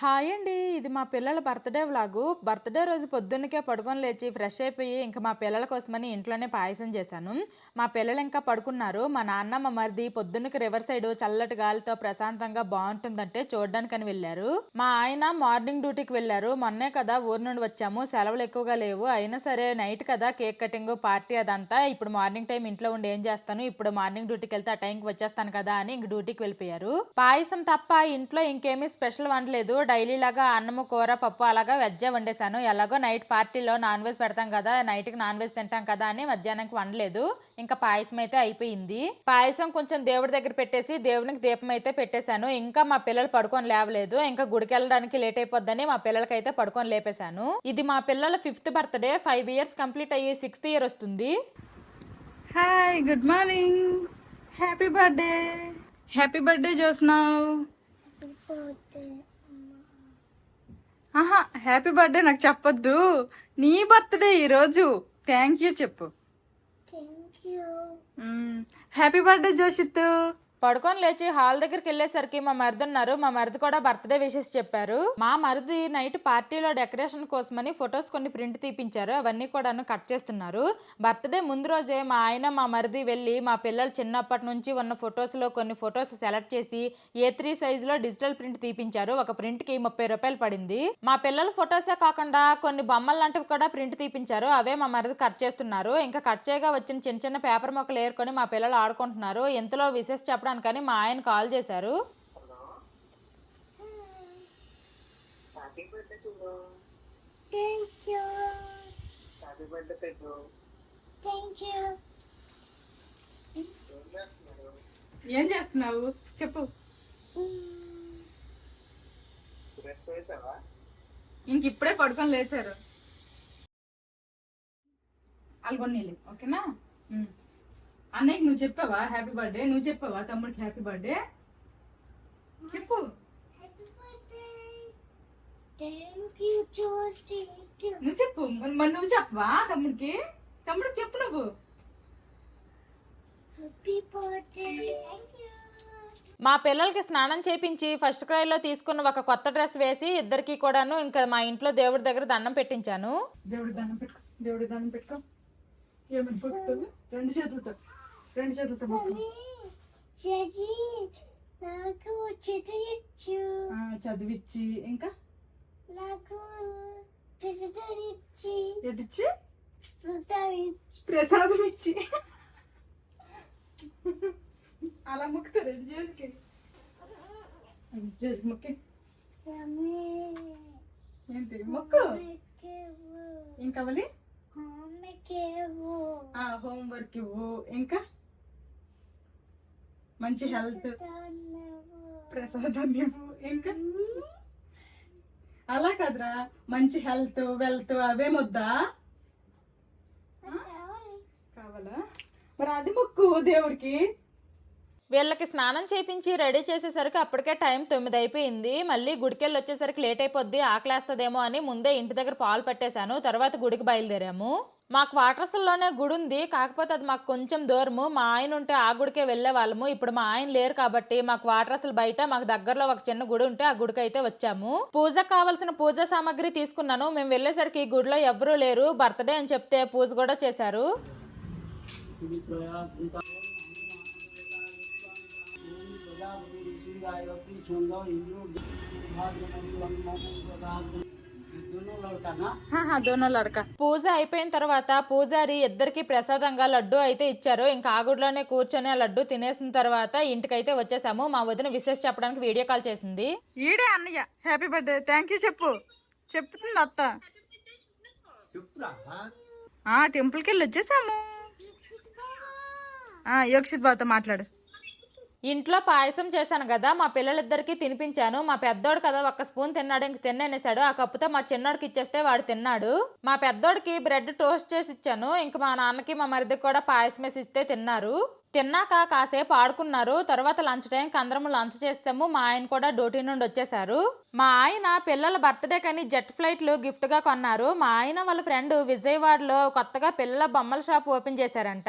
Hi అండి. ఇది మా పిల్లల బర్త్డే వ్లాగు. బర్త్డే రోజు పొద్దున్నకే పడుకొని లేచి ఫ్రెష్ అయిపోయి ఇంకా మా పిల్లల కోసమని ఇంట్లోనే పాయసం చేశాను. మా పిల్లలు ఇంకా పడుకున్నారు. మా నాన్న మా మరిది పొద్దున్నకి రివర్ సైడ్ చల్లటి గాలితో ప్రశాంతంగా బాగుంటుందంటే చూడడానికని వెళ్ళారు. మా ఆయన మార్నింగ్ డ్యూటీకి వెళ్ళారు. మొన్నే కదా ఊరు నుండి వచ్చాము. సెలవులు ఎక్కువగా లేవు. అయినా సరే నైట్ కదా కేక్ కటింగ్ పార్టీ అదంతా. ఇప్పుడు మార్నింగ్ టైం ఇంట్లో ఉండి ఏం చేస్తాను? ఇప్పుడు మార్నింగ్ డ్యూటీకి వెళ్తే ఆ టైంకి వచ్చేస్తాను కదా అని ఇంక డ్యూటీకి వెళ్ళిపోయారు. పాయసం తప్ప ఇంట్లో ఇంకేమీ స్పెషల్ వండలేదు. డైలీ లాగా అన్నము కూర పప్పు అలాగా వెజ్జే వండేశాను. ఎలాగో నైట్ పార్టీలో నాన్ వెజ్ పెడతాం కదా నైట్కి నాన్ వెజ్ తింటాం కదా అని మధ్యాహ్నానికి వండలేదు. ఇంకా పాయసం అయితే అయిపోయింది. పాయసం కొంచెం దేవుడి దగ్గర పెట్టేసి దేవునికి దీపం అయితే పెట్టేశాను. ఇంకా మా పిల్లలు పడుకొని లేవలేదు. ఇంకా గుడికి వెళ్ళడానికి లేట్ అయిపోద్దని మా పిల్లలకైతే పడుకొని లేపేశాను. ఇది మా పిల్లల fifth birthday. Five years complete అయ్యి సిక్స్త్ ఇయర్ వస్తుంది. Hi good morning happy birthday happy birthday చూస్తున్నావు హ్యాపీ బర్త్డే నాకు చెప్పొద్దు. నీ బర్త్డే ఈరోజు. థ్యాంక్ యూ చెప్పు. Happy birthday Joshith. పడుకొని లేచి హాల్ దగ్గరికి వెళ్ళేసరికి మా మరిది ఉన్నారు. మా మరిది కూడా బర్త్డే విషెస్ చెప్పారు. మా మరిది నైట్ పార్టీలో డెకరేషన్ కోసమని ఫొటోస్ కొన్ని ప్రింట్ తీపించారు. అవన్నీ కూడాను కట్ చేస్తున్నారు. బర్త్డే ముందు రోజే మా ఆయన మా మరిది వెళ్ళి మా పిల్లలు చిన్నప్పటి నుంచి ఉన్న ఫొటోస్లో లో కొన్ని ఫొటోస్ సెలెక్ట్ చేసి ఏ త్రీ సైజులో డిజిటల్ ప్రింట్ తీపించారు. ఒక ప్రింట్కి ముప్పై రూపాయలు పడింది. మా పిల్లల ఫొటోసే కాకుండా కొన్ని బొమ్మలు లాంటివి కూడా ప్రింట్ తీపించారు. అవే మా మరిది కట్ చేస్తున్నారు. ఇంకా కట్ చేయగా వచ్చిన చిన్న చిన్న పేపర్ మొక్కలు ఏరుకొని మా పిల్లలు ఆడుకుంటున్నారు. ఎంతలో విశేష చెప్పడానికని మా ఆయన కాల్ చేశారు. ఏం చేస్తున్నావు? చెప్పు. ఇంక ఇప్పుడే పడుకొని లేచారు. అల్గొన్నీళ్ళు ఓకేనా. అన్నయ్యకి నువ్వు చెప్పావా? హ్యాపీ బర్త్డే నువ్వు చెప్పావా? తమ్ముడికి హ్యాపీ బర్త్డే చెప్పు. నువ్వు చెప్పు. మరి నువ్వు చెప్పవా తమ్ముడికి? తమ్ముడికి చెప్పు నువ్వు. మా పిల్లలకి స్నానం చేపించి ఫస్ట్ క్రైలో తీసుకున్న ఒక కొత్త డ్రెస్ వేసి ఇద్దరికి కూడాను ఇంకా మా ఇంట్లో దేవుడి దగ్గర దండం పెట్టించాను. దేవుడి దండం పెట్టుకో. దేవుడి దండం పెట్టుకో. రెండు చేతులతో. రెండు చేతులతో నాకు చదివించు ఆ, చదివిచ్చి ఇంకా? నాకు ప్రసిద్ధించి ఎటిచ్చి ప్రసాదం ఇచ్చి అలా మొక్కుతారు రెండు చేసికి చేసి మొక్కి. ఏంటి మొక్కు? కేవు ఏం కావాలి? హోమ్ కేవు ఆ హోంవర్క్ ఇవ్వు. ఇంకా? మంచి హెల్త్ ప్రసాదం ఇంకా? అలా కదరా. మంచి హెల్త్ వెల్త్ అవే ముద్దా. కావాలా? మరి అది మొక్కు దేవుడికి. వీళ్ళకి స్నానం చేపించి రెడీ చేసేసరికి అప్పటికే టైం తొమ్మిది అయిపోయింది. మళ్ళీ గుడికెళ్ళి వచ్చేసరికి లేట్ అయిపోద్ది ఆకలేస్తుందేమో అని ముందే ఇంటి దగ్గర పాలు పట్టేశాను. తర్వాత గుడికి బయలుదేరాము. మా క్వార్టర్స్లోనే గుడి ఉంది కాకపోతే అది మాకు కొంచెం దూరము. మా ఆయన ఉంటే ఆ గుడికే వెళ్ళే వాళ్ళము ఇప్పుడు మా ఆయన లేరు కాబట్టి మా క్వార్టర్స్లు బయట మాకు దగ్గరలో ఒక చిన్న గుడి ఉంటే ఆ గుడికి అయితే వచ్చాము. పూజకు కావాల్సిన పూజా సామాగ్రి తీసుకున్నాను. మేము వెళ్ళేసరికి ఈ గుడిలో ఎవరూ లేరు. బర్త్డే అని చెప్తే పూజ కూడా చేశారు. దోనో లడక పూజ అయిపోయిన తర్వాత పూజారి ఇద్దరికి ప్రసాదంగా లడ్డు అయితే ఇచ్చారు. ఇంకా ఆ గుడిలోనే కూర్చొని ఆ లడ్డు తినేసిన తర్వాత ఇంటికైతే వచ్చేసాము. మా వదిన విశేష చెప్పడానికి వీడియో కాల్ చేసింది. ఈడే అన్నయ్య. హ్యాపీ బర్త్డే థ్యాంక్ యూ చెప్పు. చెప్తుంది అత్త? ఆ? టెంపుల్కి వెళ్ళి వచ్చేసాము. ఆ, యోక్షిత్ బాబుతో మాట్లాడు. ఇంట్లో పాయసం చేశాను కదా మా పిల్లలిద్దరికీ తినిపించాను. మా పెద్దోడు కదా ఒక్క స్పూన్ తిన్నాడు ఇంక తిన్నేసాడు ఆ కప్పుతో మా చిన్నోడికి ఇచ్చేస్తే వాడు తిన్నాడు. మా పెద్దోడికి బ్రెడ్ టోస్ట్ చేసి ఇచ్చాను. ఇంక మా నాన్నకి మా మరిదికి కూడా పాయసం వేసి ఇస్తే తిన్నారు. తిన్నాక కాసేపు ఆడుకున్నారు. తర్వాత లంచ్ టైంకి అందరం లంచ్ చేసాము. మా ఆయన కూడా డ్యూటీ నుండి వచ్చేసారు. మా ఆయన పిల్లల బర్త్డే కని జెట్ ఫ్లైట్లు గిఫ్ట్గా కొన్నారు. మా ఆయన వాళ్ళ ఫ్రెండ్ విజయవాడలో కొత్తగా పిల్లల బొమ్మల షాప్ ఓపెన్ చేశారంట.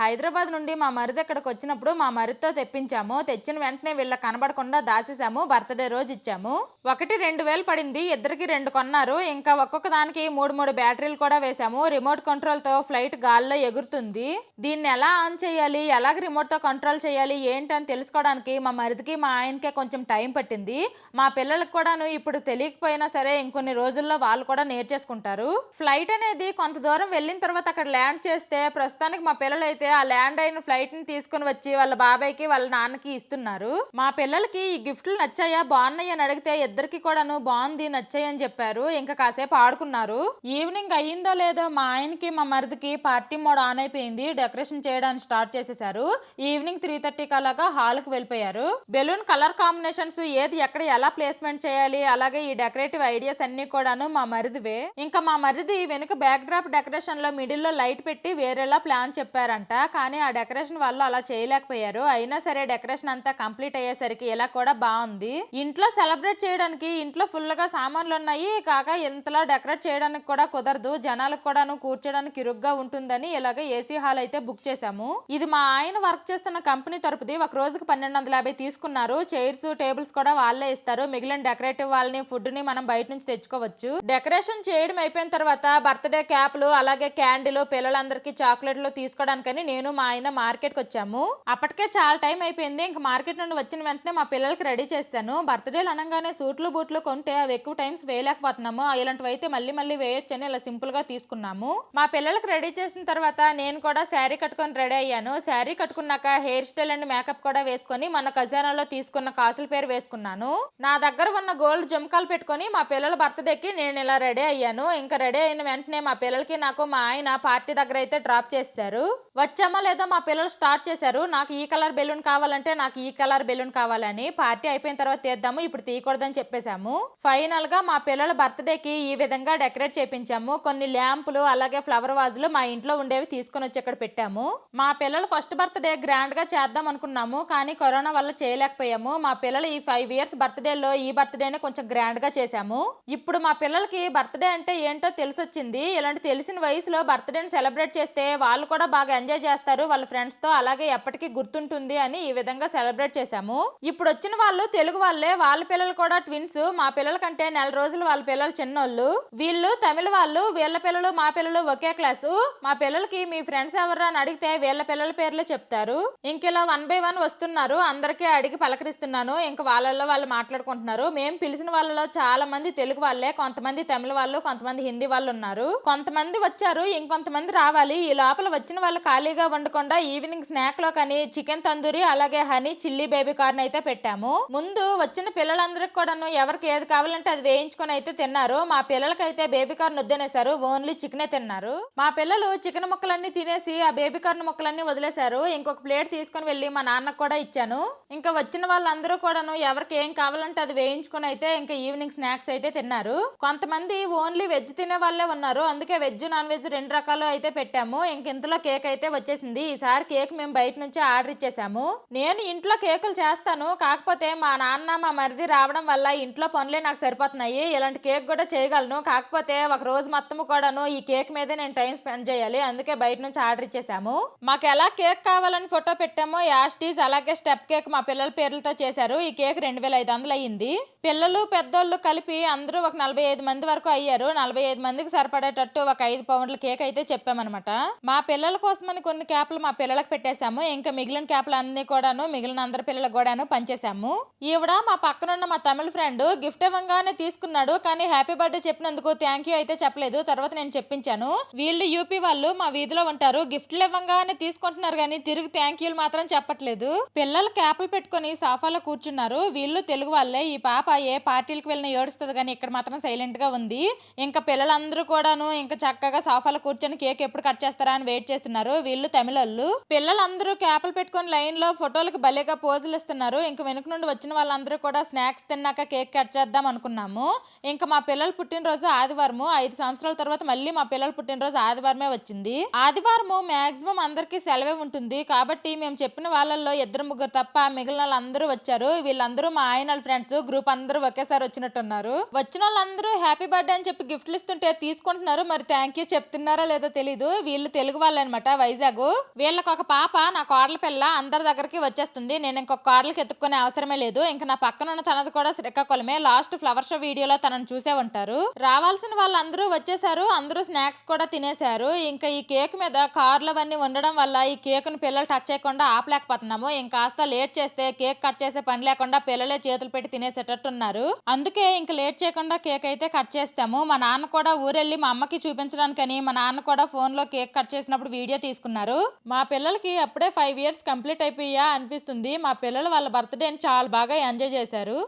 హైదరాబాద్ నుండి మా మరిది ఇక్కడికి వచ్చినప్పుడు మా మరిదితో తెప్పించాము. తెచ్చిన వెంటనే వీళ్ళ కనబడకుండా దాచేసాము. బర్త్డే రోజు ఇచ్చాము. ఒకటి రెండు వేలు పడింది. ఇద్దరికి రెండు కొన్నారు. ఇంకా ఒక్కొక్క దానికి మూడు మూడు బ్యాటరీలు కూడా వేసాము. రిమోట్ కంట్రోల్తో ఫ్లైట్ గాల్లో ఎగురుతుంది. దీన్ని ఎలా ఆన్ చేయాలి? ఎలాగ రిమోట్తో కంట్రోల్ చేయాలి? ఏంటని తెలుసుకోవడానికి మా మరిదికి మా ఆయనకే కొంచెం టైం పట్టింది. మా పిల్లలకు కూడాను ఇప్పుడు తెలియకపోయినా సరే ఇంకొన్ని రోజుల్లో వాళ్ళు కూడా నేర్చేసుకుంటారు. ఫ్లైట్ అనేది కొంత దూరం వెళ్ళిన తర్వాత అక్కడ ల్యాండ్ చేస్తే ప్రస్తుతానికి మా పిల్లలు అయితే ఆ ల్యాండ్ అయిన ఫ్లైట్ని తీసుకుని వచ్చి వాళ్ళ బాబాయ్కి వాళ్ళ నాన్నకి ఇస్తున్నారు. మా పిల్లలకి ఈ గిఫ్ట్లు నచ్చాయా? బాగున్నాయి అని అడిగితే ఇద్దరికి కూడాను బాగుంది నచ్చాయి అని చెప్పారు. ఇంకా కాసేపు ఆడుకున్నారు. ఈవినింగ్ అయ్యిందో లేదో మా ఆయనకి మా మరిదికి పార్టీ మోడ్ ఆన్ అయిపోయింది. డెకరేషన్ చేయడానికి స్టార్ట్ చేసేసారు ఈవినింగ్ త్రీ థర్టీ కలాగా హాల్కి వెళ్ళిపోయారు. బెలూన్ కలర్ కాంబినేషన్స్ ఏది ఎక్కడ ఎలా ప్లేస్మెంట్ చేయాలి. అలాగే ఈ డెకరేటివ్ ఐడియాస్ అన్ని కూడాను మా మరిదివే. ఇంకా మా మరిది వెనుక బ్యాక్ డ్రాప్ డెకరేషన్లో మిడిల్లో లైట్ పెట్టి వేరేలా ప్లాన్ చెప్పారంట. కానీ ఆ డెకరేషన్ వల్ల అలా చేయలేకపోయారు. అయినా సరే డెకరేషన్ అంతా కంప్లీట్ అయ్యేసరికి ఇలా కూడా బాగుంది. ఇంట్లో సెలబ్రేట్ చేయడానికి ఇంట్లో ఫుల్గా సామాన్లు ఉన్నాయి. కాక ఇంతలా డెకరేట్ చేయడానికి కూడా కుదరదు. జనాలకు కూడాను కూర్చోడానికి ఇరుగ్గా ఉంటుందని ఇలాగ ఏసీ హాల్ అయితే బుక్ చేశాము. ఇది మా ఆయన వర్క్ చేస్తున్న కంపెనీ తరపుది. ఒక రోజుకి పన్నెండు వందల యాభై తీసుకున్నారు. చైర్స్ టేబుల్స్ కూడా వాళ్ళే ఇస్తారు. మిగిలిన డెకరేటివ్ వాళ్ళని ఫుడ్ని మనం బయట నుంచి తెచ్చుకోవచ్చు. డెకరేషన్ చేయడం అయిపోయిన తర్వాత బర్త్డే క్యాప్లు అలాగే క్యాండిల్ పిల్లలందరికీ చాక్లెట్లు తీసుకోవడానికని నేను మా ఆయన మార్కెట్కి వచ్చాము. అప్పటికే చాలా టైం అయిపోయింది. ఇంకా మార్కెట్ నుండి వచ్చిన వెంటనే మా పిల్లలకి రెడీ చేశాను. బర్త్డేలు అనగానే సూట్లు బూట్లు కొంటే అవి ఎక్కువ టైమ్స్ వేయలేకపోతున్నాము. ఇలాంటివి అయితే మళ్ళీ మళ్ళీ వేయొచ్చని ఇలా సింపుల్గా తీసుకున్నాము. మా పిల్లలకి రెడీ చేసిన తర్వాత నేను కూడా శారీ కట్టుకొని రెడీ అయ్యాను. శారీ కట్టుకున్నాక హెయిర్ స్టైల్ అండ్ మేకప్ కూడా వేసుకొని మన ఖజానాలో తీసుకున్న కాసుల పేరు వేసుకున్నాను. నా దగ్గర ఉన్న గోల్డ్ జుమకాలు పెట్టుకొని మా పిల్లల బర్త్డేకి నేను ఇలా రెడీ అయ్యాను. ఇంకా రెడీ అయిన వెంటనే మా పిల్లలకి నాకు మా ఆయన పార్టీ దగ్గర అయితే డ్రాప్ చేస్తారు. వచ్చామో లేదో మా పిల్లలు స్టార్ట్ చేశారు. నాకు ఈ కలర్ బెలూన్ కావాలంటే నాకు ఈ కలర్ బెలూన్ కావాలని పార్టీ అయిపోయిన తర్వాత తీద్దాము ఇప్పుడు తీయకూడదని చెప్పేశాము. ఫైనల్గా మా పిల్లల బర్త్డేకి ఈ విధంగా డెకరేట్ చేపించాము. కొన్ని ల్యాంపులు అలాగే ఫ్లవర్ వాజులు మా ఇంట్లో ఉండేవి తీసుకొని వచ్చి ఇక్కడ పెట్టాము. మా పిల్లలు ఫస్ట్ బర్త్డే గ్రాండ్గా చేద్దాం అనుకున్నాము కానీ కరోనా వల్ల చేయలేకపోయాము. మా పిల్లలు ఈ ఫైవ్ ఇయర్స్ బర్త్డేలో ఈ బర్త్డే బర్త్డేనే కొంచెం గ్రాండ్గా చేశాము. ఇప్పుడు మా పిల్లలకి బర్త్డే అంటే ఏంటో తెలిసొచ్చింది. ఇలాంటి తెలిసిన వయసులో బర్త్డేని సెలబ్రేట్ చేస్తే వాళ్ళు కూడా బాగా ఎంజాయ్ చేస్తారు. వాళ్ళ ఫ్రెండ్స్తో అలాగే ఎప్పటికీ గుర్తుంటుంది అని ఈ విధంగా సెలబ్రేట్ చేశాము. ఇప్పుడు వచ్చిన వాళ్ళు తెలుగు వాళ్ళే. వాళ్ళ పిల్లలు కూడా ట్విన్స్. మా పిల్లల కంటే నెల రోజులు వాళ్ళ పిల్లలు చిన్నోళ్ళు. వీళ్ళు తమిళ వాళ్ళు. వీళ్ళ పిల్లలు మా పిల్లలు ఒకే క్లాసు. మా పిల్లలకి మీ ఫ్రెండ్స్ ఎవరు అని అడిగితే వీళ్ళ పిల్లల పేర్లు చెప్తారు. ఇంక ఇలా వన్ బై వన్ వస్తున్నారు. అందరికీ అడిగి పలకరిస్తున్నాను. ఇంక వాళ్ళల్లో వాళ్ళు మాట్లాడుకుంటున్నారు. మేము పిలిచిన వాళ్ళలో చాలా మంది తెలుగు వాళ్ళే కొంతమంది తమిళ వాళ్ళు కొంతమంది హిందీ వాళ్ళు ఉన్నారు. కొంతమంది వచ్చారు ఇంకొంతమంది రావాలి. ఈ లోపల వచ్చిన వాళ్ళు ఖాళీగా వండకుండా ఈవినింగ్ స్నాక్లో కానీ చికెన్ తందూరి అలాగే హనీ చిల్లీ బేబీ కార్న్ అయితే పెట్టాము. ముందు వచ్చిన పిల్లలందరికి కూడాను ఎవరికి ఏది కావాలంటే అది వేయించుకొని అయితే తిన్నారు. మా పిల్లలకైతే బేబీ కార్న్ వద్దనేశారు ఓన్లీ చికెనే తిన్నారు. మా పిల్లలు చికెన్ ముక్కలన్నీ తినేసి ఆ బేబీ కార్న్ ముక్కలన్నీ వదిలేశారు. ఇంకొక ప్లేట్ తీసుకొని వెళ్ళి మా నాన్నకు కూడా ఇచ్చాను. ఇంకా వచ్చిన వాళ్ళందరూ కూడాను ఎవరికి ఏం కావాలంటే అది వేయించుకొని అయితే ఇంకా ఈవినింగ్ స్నాక్స్ అయితే తిన్నారు. కొంతమంది ఓన్లీ వెజ్ తినే వాళ్ళే ఉన్నారు. అందుకే వెజ్ నాన్ వెజ్ రెండు రకాలు అయితే పెట్టాము. ఇంక ఇంతలో కేక్ అయితే వచ్చేసింది. ఈసారి కేక్ మేము బయట నుంచి ఆర్డర్ ఇచ్చేసాము. నేను ఇంట్లో కేకులు చేస్తాను. కాకపోతే మా నాన్న మా మరిది రావడం వల్ల ఇంట్లో పనులే నాకు సరిపోతున్నాయి. ఇలాంటి కేక్ కూడా చేయగలను. కాకపోతే ఒక రోజు మొత్తం కూడాను ఈ కేక్ మీదే నేను టైం స్పెండ్ చేయాలి. అందుకే బయట నుంచి ఆర్డర్ ఇచ్చేసాము. మాకు ఎలా కేక్ కావాలని ఫోటో పెట్టామో యాస్టీస్ అలాగే స్టెప్ కేక్ మా పిల్లల పేర్లతో చేశారు. ఈ కేక్ రెండు వేల ఐదు వందలు అయ్యింది. పిల్లలు పెద్దోళ్ళు కలిపి అందరూ ఒక నలభై ఐదు మంది వరకు అయ్యారు. నలభై ఐదు మందికి సరిపడేటట్టు ఒక ఐదు పౌండ్ల కేక్ అయితే చెప్పామన్నమాట. మా పిల్లల కోసమని కొన్ని క్యాప్లు మా పిల్లలకు పెట్టేశాము. ఇంకా మిగిలిన క్యాప్లు అన్ని కూడాను మిగిలిన అందరి పిల్లలకు కూడాను పంచేశాము. ఈవిడ మా పక్కనున్న మా తమిళ ఫ్రెండ్ గిఫ్ట్ ఇవ్వగానే తీసుకున్నాడు. కానీ హ్యాపీ బర్త్డే చెప్పినందుకు థ్యాంక్ యూ అయితే చెప్పలేదు. తర్వాత నేను చెప్పించాను. వీళ్ళు యూపీ వాళ్ళు మా వీధిలో ఉంటారు. గిఫ్ట్లు ఇవ్వగానే తీసుకుంటున్నారు కానీ తిరిగి థ్యాంక్ యూలు మాత్రం చెప్పట్లేదు. పిల్లలు క్యాప్లు పెట్టుకొని సోఫాలో కూర్చున్నారు. వీళ్ళు తెలుగు వాళ్ళే. ఈ పాప ఏ పార్టీలకు వెళ్ళినా ఏడుస్తుంది కానీ ఇక్కడ మాత్రం సైలెంట్గా ఉంది. ఇంకా పిల్లలందరూ కూడాను ఇంకా చక్కగా సోఫాలో కూర్చొని కేక్ ఎప్పుడు కట్ చేస్తారా అని వెయిట్ చేస్తున్నారు. వీళ్ళు తమిళళ్ళు. పిల్లలందరూ క్యాపులు పెట్టుకొని లైన్లో ఫోటోలకు భలేగా పోజులు ఇస్తున్నారు. ఇంకా వెనుక నుండి వచ్చిన వాళ్ళందరూ కూడా స్నాక్స్ తిన్నాక కేక్ కట్ చేద్దాం అనుకున్నాము. ఇంకా మా పిల్లలు పుట్టినరోజు ఆదివారము. ఐదు సంవత్సరాల తర్వాత మళ్ళీ మా పిల్లలు పుట్టినరోజు ఆదివారమే వచ్చింది. ఆదివారము మాక్సిమం అందరికీ సెలవే ఉంటుంది. కాబట్టి మేము చెప్పిన వాళ్ళల్లో ఇద్దరు ముగ్గురు తప్ప మిగిలిన వాళ్ళందరూ వచ్చారు. వీళ్ళందరూ మా ఆయన ఫ్రెండ్స్ గ్రూప్ అందరూ అందరూ ఒకేసారి వచ్చినట్టున్నారు. వచ్చిన వాళ్ళందరూ హ్యాపీ బర్త్డే అని చెప్పి గిఫ్ట్లు ఇస్తుంటే తీసుకుంటున్నారు. మరి థ్యాంక్ యూ చెప్తున్నారో లేదో తెలీదు. వీళ్ళు తెలుగు వాళ్ళు అనమాట వైజాగ్. వీళ్ళకి ఒక పాప నా కోడల పిల్ల అందరి దగ్గరికి వచ్చేస్తుంది. నేను ఇంకొక కోడలకి ఎత్తుక్కునే అవసరమే లేదు. ఇంకా నా పక్కన ఉన్న తనది కూడా శ్రీకాకుళమే. లాస్ట్ ఫ్లవర్ షో వీడియోలో తనను చూసే ఉంటారు. రావాల్సిన వాళ్ళందరూ వచ్చేసారు. అందరూ స్నాక్స్ కూడా తినేశారు. ఇంకా ఈ కేక్ మీద కార్లు అవన్నీ ఉండడం వల్ల ఈ కేక్ను పిల్లలు టచ్ చేయకుండా ఆపలేకపోతున్నాము. ఇంకాస్త లేట్ చేస్తే కేక్ కట్ చేసే పని లేకుండా పిల్లలే చేతులు పెట్టి తినేసేటట్టు అంటున్నారు అందుకే ఇంక లేట్ చేయకుండా కేక్ అయితే కట్ చేస్తాము. మా నాన్న కూడా ఊరెళ్ళి మా అమ్మకి చూపించడానికని మా నాన్న కూడా ఫోన్లో కేక్ కట్ చేసినప్పుడు వీడియో తీసుకున్నారు. మా పిల్లలకి అప్పుడే ఫైవ్ ఇయర్స్ కంప్లీట్ అయిపోయా అనిపిస్తుంది. మా పిల్లలు వాళ్ళ బర్త్డేని చాలా బాగా ఎంజాయ్ చేశారు.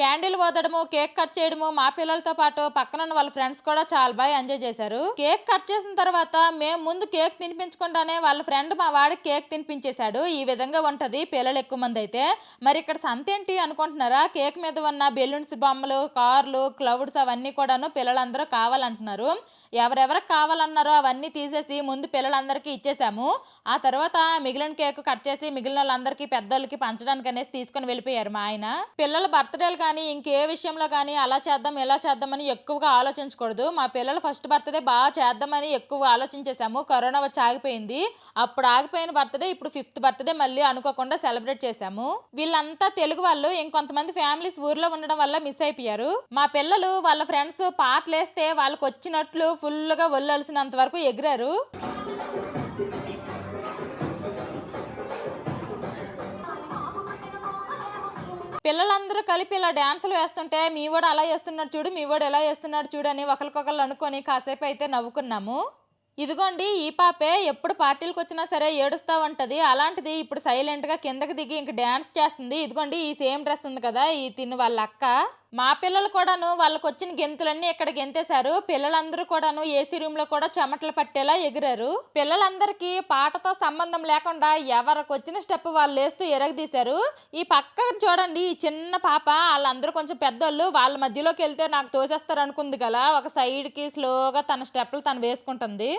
క్యాండిల్ వదడము కేక్ కట్ చేయడము మా పిల్లలతో పాటు పక్కన ఉన్న వాళ్ళ ఫ్రెండ్స్ కూడా చాలా బాగా ఎంజాయ్ చేశారు. కేక్ కట్ చేసిన తర్వాత మేము ముందు కేక్ తినిపించకుండానే వాళ్ళ ఫ్రెండ్ మా వాడికి కేక్ తినిపించేశాడు. ఈ విధంగా ఉంటది పిల్లలు ఎక్కువ మంది అయితే. మరి ఇక్కడ సంత ఏంటి అనుకుంటున్నారా? కేక్ మీద ఉన్న బెలూన్స్ బొమ్మలు కార్లు క్లౌడ్స్ అవన్నీ కూడాను పిల్లలందరూ కావాలంటున్నారు. ఎవరెవరికి కావాలన్నారో అవన్నీ తీసేసి ముందు పిల్లలందరికీ ఇచ్చేసాము. ఆ తర్వాత మిగిలిన కేక్ కట్ చేసి మిగిలిన వాళ్ళందరికీ పెద్దోళ్ళకి పంచడానికి అనేసి తీసుకొని వెళ్ళిపోయారు మా ఆయన. పిల్లల బర్త్డేలు కానీ ఇంకే విషయంలో కానీ అలా చేద్దాం ఇలా చేద్దామని ఎక్కువగా ఆలోచించకూడదు. మా పిల్లల ఫస్ట్ బర్త్డే బాగా చేద్దామని ఎక్కువ ఆలోచించేసాము. కరోనా వచ్చి ఆగిపోయింది. అప్పుడు ఆగిపోయిన బర్త్డే ఇప్పుడు ఫిఫ్త్ బర్త్డే మళ్ళీ అనుకోకుండా సెలబ్రేట్ చేశాము. వీళ్ళంతా తెలుగు వాళ్ళు ఇంకొంతమంది ఫ్యామిలీస్ ఊర్లో ఉండడం వల్ల మిస్ అయిపోయారు. మా పిల్లలు వాళ్ళ ఫ్రెండ్స్ పాటలు వేస్తే వాళ్ళకి వచ్చినట్లు ఫుల్గా ఒళ్ళాల్సినంత వరకు ఎగిరారు. పిల్లలందరూ కలిపి ఇలా డ్యాన్సులు వేస్తుంటే మీ వాడు అలా చేస్తున్నాడు చూడు మీ వాడు ఎలా చేస్తున్నాడు చూడు అని ఒకరికొకరు అనుకొని కాసేపు అయితే నవ్వుకున్నాము. ఇదిగోండి ఈ పాపే ఎప్పుడు పార్టీలకు వచ్చినా సరే ఏడుస్తూ ఉంటుంది అలాంటిది ఇప్పుడు సైలెంట్గా కిందకి దిగి ఇంక డ్యాన్స్ చేస్తుంది. ఇదిగోండి ఈ సేమ్ డ్రెస్ ఉంది కదా ఈ తిని వాళ్ళ అక్క. మా పిల్లలు కూడాను వాళ్ళకి వచ్చిన గెంతులన్నీ ఇక్కడ గెంతేశారు. పిల్లలందరూ కూడాను ఏసీ రూమ్లో కూడా చెమటలు పట్టేలా ఎగిరారు. పిల్లలందరికీ పాటతో సంబంధం లేకుండా ఎవరికి వచ్చిన స్టెప్ వాళ్ళు లేస్తూ ఎరగదీశారు. ఈ పక్క చూడండి ఈ చిన్న పాప వాళ్ళందరూ కొంచెం పెద్దోళ్ళు వాళ్ళ మధ్యలోకి వెళ్తే నాకు తోసేస్తారు అనుకుంది కదా ఒక సైడ్కి స్లోగా తన స్టెప్లు తను వేసుకుంటుంది.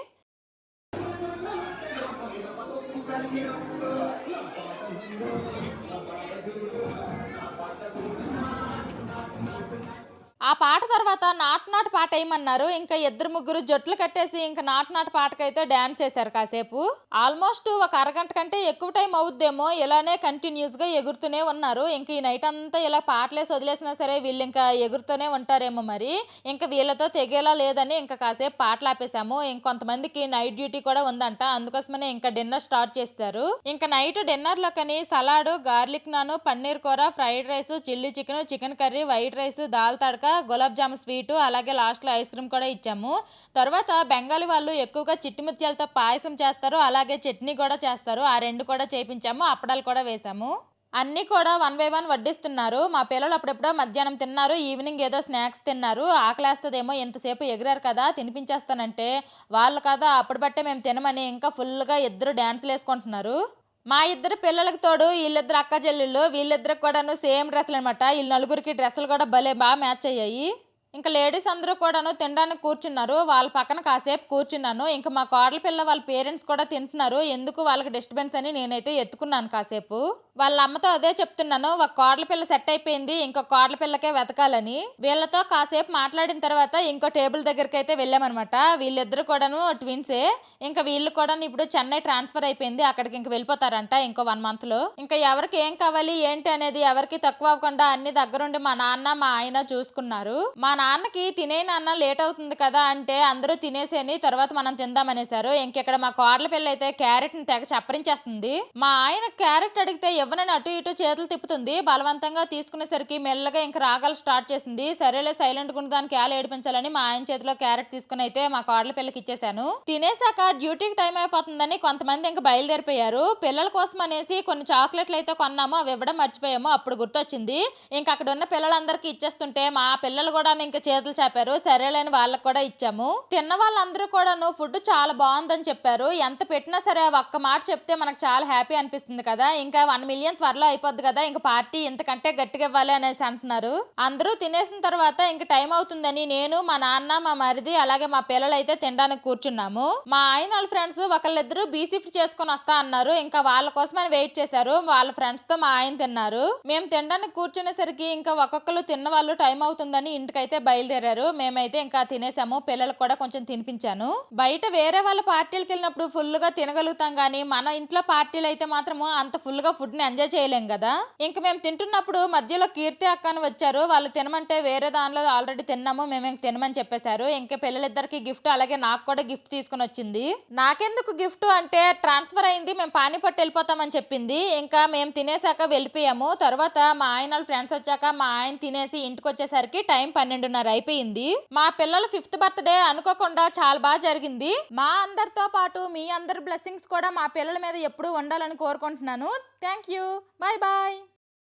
ఆ పాట తర్వాత నాటు నాటు పాట వేయమన్నారు ఇంకా ఇద్దరు ముగ్గురు జట్లు కట్టేసి ఇంకా నాటు నాటు పాటకైతే డాన్స్ చేశారు కాసేపు. ఆల్మోస్ట్ ఒక అరగంట కంటే ఎక్కువ టైం అవుద్దేమో ఇలానే కంటిన్యూస్గా ఎగురుతూనే ఉన్నారు. ఇంకా ఈ నైట్ అంతా ఇలా పాటలేసి వదిలేసినా సరే వీళ్ళు ఇంకా ఎగురుతూనే ఉంటారేమో మరి. ఇంకా వీళ్ళతో తెగేలా లేదని ఇంకా కాసేపు పాటలు ఆపేసాము ఇంకొంతమందికి నైట్ డ్యూటీ కూడా ఉందంట. అందుకోసమనే ఇంకా డిన్నర్ స్టార్ట్ చేస్తారు. ఇంకా నైట్ డిన్నర్లో కని సలాడ్ గార్లిక్ నాను పన్నీర్ కూర fried rice chilli chicken chicken curry white rice dal tadka gulab jam sweet అలాగే లాస్ట్లో ఐస్ క్రీమ్ కూడా ఇచ్చాము. తర్వాత బెంగాలీ వాళ్ళు ఎక్కువగా చిట్టి ముత్యాలతో పాయసం చేస్తారు అలాగే చట్నీ కూడా చేస్తారు. ఆ రెండు కూడా చేపించాము అప్పడాలు కూడా వేసాము. అన్నీ కూడా వన్ బై వన్ వడ్డిస్తున్నారు. మా పిల్లలు అప్పుడెప్పుడో మధ్యాహ్నం తిన్నారు ఈవినింగ్ ఏదో స్నాక్స్ తిన్నారు. ఆకలేస్తుందేమో ఎంతసేపు ఎగిరారు కదా తినిపించేస్తానంటే వాళ్ళు కదా అప్పుడు బట్టే మేము తినమని ఇంకా ఫుల్గా ఇద్దరు డ్యాన్సులు వేసుకుంటున్నారు. మా ఇద్దరు పిల్లలకు తోడు వీళ్ళిద్దరు అక్క చెల్లెళ్ళు వీళ్ళిద్దరికి కూడాను సేమ్ డ్రెస్సులు అనమాట వీళ్ళు నలుగురికి డ్రెస్సులు కూడా భలే బాగా మ్యాచ్ అయ్యాయి. ఇంకా లేడీస్ అందరూ కూడాను తినడానికి కూర్చున్నారు. వాళ్ళ పక్కన కాసేపు కూర్చున్నాను. ఇంకా మా కోడల పిల్ల వాళ్ళ పేరెంట్స్ కూడా తింటున్నారు. ఎందుకు వాళ్ళకి డిస్టర్బెన్స్ అని నేనైతే ఎత్తుకున్నాను కాసేపు. వాళ్ళ అమ్మతో అదే చెప్తున్నాను ఒక కోడల పిల్ల సెట్ అయిపోయింది ఇంకో కోడల పిల్లకే వెతకాలని. వీళ్ళతో కాసేపు మాట్లాడిన తర్వాత ఇంకో టేబుల్ దగ్గరికి అయితే వెళ్ళామన్నమాట. వీళ్ళిద్దరు కూడాను ట్విన్సే. ఇంకా వీళ్ళు కూడా ఇప్పుడు చెన్నై ట్రాన్స్ఫర్ అయిపోయింది అక్కడికి ఇంక వెళ్ళిపోతారంట ఇంకో వన్ మంత్లో ఇంకా ఎవరికి ఏం కావాలి ఏంటి అనేది ఎవరికి తక్కువ అవ్వకుండా అన్ని దగ్గరుండి మా నాన్న మా ఆయన చూసుకున్నారు. మా నాన్నకి తినే నాన్న లేట్ అవుతుంది కదా అంటే అందరూ తినేసేని తర్వాత మనం తిందామనేసారు ఇంకెక్కడ మా కోడల పిల్ల అయితే క్యారెట్ని తెగ చప్పరించేస్తుంది. మా ఆయన క్యారెట్ అడిగితే ఇవ్వనని అటు ఇటు చేతులు తిప్పుతుంది. బలవంతంగా తీసుకునేసరికి మెల్లగా ఇంక రాగాలు స్టార్ట్ చేసింది. సరేలే సైలెంట్గా దానికి క్యాలు ఏడిపించాలని మా ఆయన చేతిలో క్యారెట్ తీసుకుని అయితే మా కోడల పిల్లకి ఇచ్చేసాను తినేసాక డ్యూటీకి టైం అయిపోతుందని కొంతమంది ఇంక బయలుదేరిపోయారు. పిల్లల కోసం అనేసి కొన్ని చాక్లెట్లు అయితే కొన్నాము అవి ఇవ్వడం మర్చిపోయాము అప్పుడు గుర్తొచ్చింది. ఇంక అక్కడ ఉన్న పిల్లలందరికీ ఇచ్చేస్తుంటే మా పిల్లలు కూడా ఇంకా చేతులు చాపారు. సరేలేని వాళ్ళకి కూడా ఇచ్చాము. తిన్న వాళ్ళందరూ కూడాను ఫుడ్ చాలా బాగుందని చెప్పారు. ఎంత పెట్టినా సరే ఒక్క మాట చెప్తే మనకు చాలా హ్యాపీ అనిపిస్తుంది కదా. ఇంకా వన్ మిలియన్ త్వరలో అయిపోద్ది కదా ఇంకా పార్టీ ఇంతకంటే గట్టిగా ఇవ్వాలి అనేసి అంటున్నారు. అందరూ తినేసిన తర్వాత ఇంక టైం అవుతుందని నేను మా నాన్న మా మరిది అలాగే మా పిల్లలు అయితే తినడానికి కూర్చున్నాము. మా ఆయన వాళ్ళ ఫ్రెండ్స్ ఒకళ్ళిద్దరు బీ షిఫ్ట్ చేసుకొని వస్తా అన్నారు. ఇంకా వాళ్ళ కోసమని వెయిట్ చేశారు. వాళ్ళ ఫ్రెండ్స్తో మా ఆయన తిన్నారు. మేము తినడానికి కూర్చునేసరికి ఇంకా ఒక్కొక్కరు తిన్న వాళ్ళు టైం అవుతుందని ఇంటికైతే బయలుదేరారు. మేమైతే ఇంకా తినేసాము. పిల్లలకు కూడా కొంచెం తినిపించాను. బయట వేరే వాళ్ళ పార్టీలకు వెళ్ళినప్పుడు ఫుల్గా తినగలుగుతాం కానీ మన ఇంట్లో పార్టీలు అయితే మాత్రము అంత ఫుల్గా ఫుడ్ ఫుడ్ని ఎంజాయ్ చేయలేం కదా? ఇంకా మేము తింటున్నప్పుడు మధ్యలో కీర్తి అక్క అని వచ్చారు. వాళ్ళు తినమంటే వేరే దానిలో ఆల్రెడీ తిన్నాము మేము ఇంక తినమని చెప్పేశారు. ఇంకా పిల్లలిద్దరికి గిఫ్ట్ అలాగే నాకు కూడా గిఫ్ట్ తీసుకుని వచ్చింది. నాకెందుకు గిఫ్ట్ అంటే ట్రాన్స్ఫర్ అయింది మేము పానీపట్టు వెళ్ళిపోతామని చెప్పింది. ఇంకా మేము తినేసాక వెళ్ళిపోయాము. తర్వాత మా ఆయన వాళ్ళ ఫ్రెండ్స్ వచ్చాక మా ఆయన తినేసి ఇంటికి వచ్చేసరికి టైం పన్నెండున్నర అయిపోయింది. మా పిల్లల ఫిఫ్త్ బర్త్డే అనుకోకుండా చాలా బాగా జరిగింది. మా అందరితో పాటు మీ అందరి బ్లెస్సింగ్స్ కూడా మా పిల్లల మీద ఎప్పుడూ ఉండాలని కోరుకుంటున్నాను. Thank you. Bye bye.